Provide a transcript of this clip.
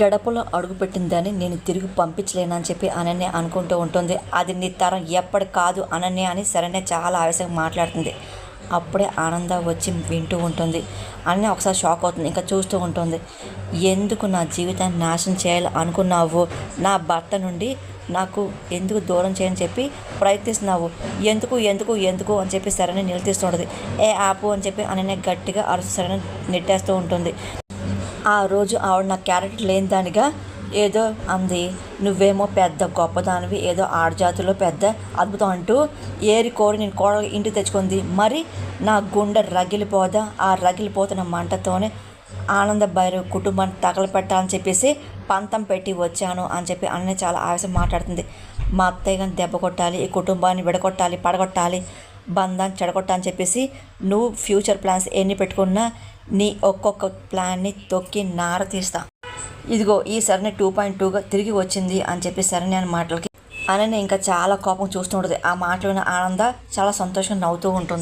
గడపలో అడుగుపెట్టిందని నేను తిరిగి పంపించలేనని చెప్పి అనన్య అనుకుంటూ ఉంటుంది. అది నీ తరం ఎప్పటి కాదు అనన్య అని సరైన చాలా ఆవేశంగా మాట్లాడుతుంది. అప్పుడే ఆనంద వచ్చి వింటూ ఉంటుంది. అని ఒకసారి షాక్ అవుతుంది. ఇంకా చూస్తూ ఉంటుంది. ఎందుకు నా జీవితాన్ని నాశనం చేయాలి అనుకున్నావు? నా భర్త నుండి నాకు ఎందుకు దూరం చేయని చెప్పి ప్రయత్నిస్తున్నావు. ఎందుకు ఎందుకు ఎందుకు అని చెప్పి సరైన నిలదీస్తుంటుంది ఏ ఆపు అని చెప్పి అనన్య గట్టిగా అరుసు సరైన నెట్టేస్తూ ఉంటుంది. ఆ రోజు ఆవిడ నా క్యారెక్టర్ లేని దానిగా ఏదో అంది. నువ్వేమో పెద్ద గొప్పదానివి ఏదో ఆడజాతిలో పెద్ద అద్భుతం అంటూ ఏరి కోరి నేను కోడలు ఇంటికి తెచ్చుకుంది. మరి నా గుండె రగిలిపోదా? ఆ రగిలిపోతున్న మంటతోనే ఆనంద భైరవ్ కుటుంబాన్ని తగలపెట్టాలని చెప్పేసి పంతం పెట్టి వచ్చాను అని చెప్పి అన్నీ చాలా ఆవేశం మాట్లాడుతుంది. మా అత్తయ్య కానీ దెబ్బ కొట్టాలి ఈ కుటుంబాన్ని విడగొట్టాలి పడగొట్టాలి బంధాన్ని చెడగొట్టాలని చెప్పేసి నువ్వు ఫ్యూచర్ ప్లాన్స్ ఎన్ని పెట్టుకున్నా నీ ఒక్కొక్క ప్లాన్ని తొక్కి నార తీస్తా. ఇదిగో ఈ సరణి టూ పాయింట్ టూగా తిరిగి వచ్చింది అని చెప్పి సరణి అని మాటలకి అనని ఇంకా చాలా కోపం చూస్తూ ఉంటుంది. ఆ మాటలైన ఆనంద చాలా సంతోషంగా నవ్వుతూ ఉంటుంది.